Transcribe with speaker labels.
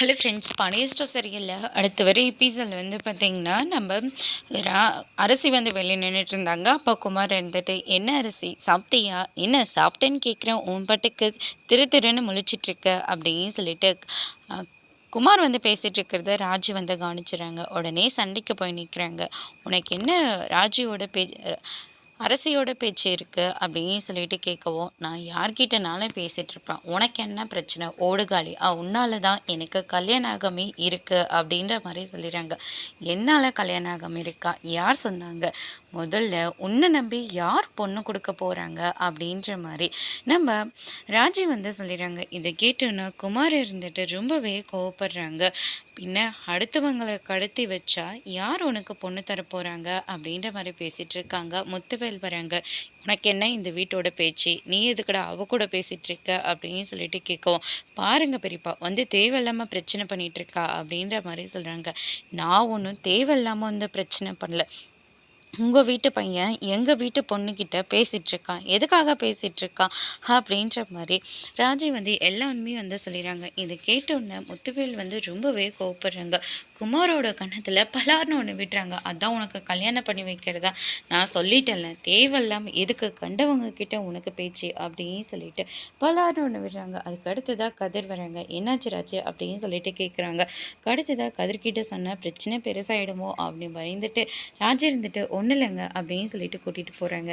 Speaker 1: Hello friends பழைய சரியில்லை. அடுத்த வர எபிசோட் வந்து பார்த்திங்கன்னா நம்ம ரா அரிசி வந்து வெளியே நின்றுட்டு இருந்தாங்க. அப்போ குமார் இருந்துட்டு என்ன அரிசி? சாப்பிட்டியா? என்ன சாப்பிட்டேன்னு கேட்குறேன் உன் பாட்டுக்கு திரு திருன்னு முழிச்சிட்ருக்க அப்படின்னு சொல்லிட்டு குமார் வந்து பேசிகிட்டு இருக்கிறத ராஜி வந்து கவனிச்சுறாங்க. உடனே சண்டைக்கு போய் நிற்கிறாங்க உனக்கு என்ன ராஜியோட பே அரசியோட பேச்சு இருக்குது அப்படின்னு சொல்லிட்டு கேட்கவும் நான் யார்கிட்டனாலும் பேசிகிட்ருப்பேன் உனக்கு என்ன பிரச்சனை? ஓடுகாலி ஆ உன்னால தான் எனக்கு கல்யாணாகமே இருக்குது அப்படின்ற மாதிரி சொல்லிடுறாங்க. என்னால் கல்யாணாகம் இருக்கா? யார் சொன்னாங்க? முதல்ல உன்னை நம்பி யார் பொண்ணு கொடுக்க போகிறாங்க அப்படின்ற மாதிரி. நம்ம ராஜி வந்து சொல்லிடுறாங்க இதை கேட்டோன்னா குமார் இருந்துட்டு ரொம்பவே கோவப்படுறாங்க. பின்ன அடுத்தவங்களை கடத்தி வச்சா யார் உனக்கு பொண்ணு தர போகிறாங்க அப்படின்ற மாதிரி பேசிகிட்டு இருக்காங்க. முத்துவேல் வராங்க உனக்கு என்ன இந்த வீட்டோட பேச்சு? நீ எதுக்கடா அவ கூட பேசிகிட்டு இருக்க? அப்படின்னு சொல்லிட்டு கேட்கவும் பாருங்க பெரியப்பா வந்து தேவையில்லாமல் பிரச்சனை பண்ணிகிட்டு இருக்கா? அப்படின்ற மாதிரி சொல்கிறாங்க நான் ஒன்றும் தேவையில்லாமல் வந்து பிரச்சனை பண்ணல. உங்கள் வீட்டு பையன் எங்கள் வீட்டு பொண்ணுக்கிட்ட பேசிகிட்ருக்கான் எதுக்காக பேசிகிட்ருக்கான் அப்படின்ற மாதிரி ராஜி வந்து எல்லா உண்மையும் வந்து சொல்லிடுறாங்க. இதை கேட்டோன்னே முத்துவேல் வந்து ரொம்பவே கோவப்படுறாங்க. குமாரோட கண்ணத்தில் பலார்னு ஒன்று விட்டுறாங்க. அதான் உனக்கு கல்யாணம் பண்ணி வைக்கிறதா? நான் சொல்லிட்டேன்ல. தேவையில்லாமல் எதுக்கு கண்டவங்க கிட்ட உனக்கு பேச்சு அப்படின்னு சொல்லிட்டு பலார்னு ஒன்று விடுறாங்க அதுக்கு அடுத்ததாக கதிர் வராங்க. என்னாச்சு ராஜு அப்படின்னு சொல்லிட்டு கேட்குறாங்க அடுத்ததாக கதிர்கிட்ட சொன்னால் பிரச்சனை பெருசாகிடுமோ அப்படின்னு பயந்துட்டு ராஜி இருந்துட்டு ஒன்றும் இல்லைங்க அப்படின்னு சொல்லிட்டு கூட்டிகிட்டு போகிறாங்க